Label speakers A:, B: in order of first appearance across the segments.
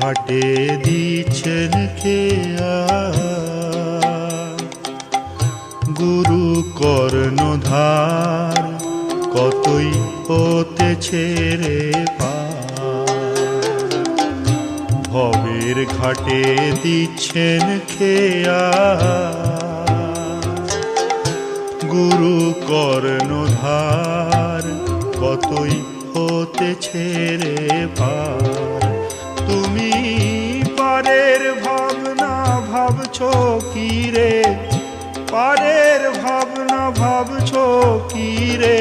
A: ঘাটে দিচ্ছেন খেয়া। গুরু কর্ণধার কতই হতেছে রে পার। ভবের ঘাটে দিচ্ছেন খেয়া। গুরু কর্ণধার কতই হতেছে রে পার। ভাবছ কি রে? পারের ভাবনা ভাবছ কি রে?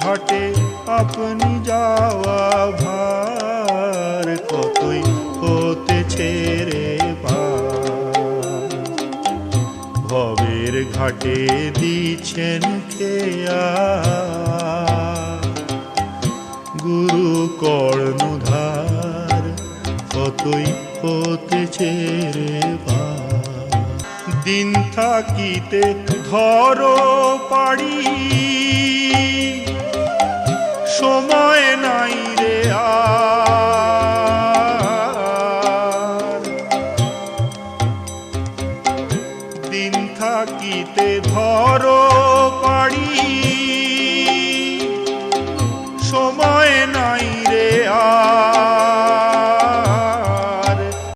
A: ঘাটে আপনি যাওয়া ভার, কতই হতেছে রে ভবের ঘাটে দিচ্ছেন খেয়া। গুরু কর্ণধার, কতই হতেছে রে ভার। দিন থাকিতে ধরো পাড়ি। সময় নাই রে দিন থাকিতে ধরো পাড়ি।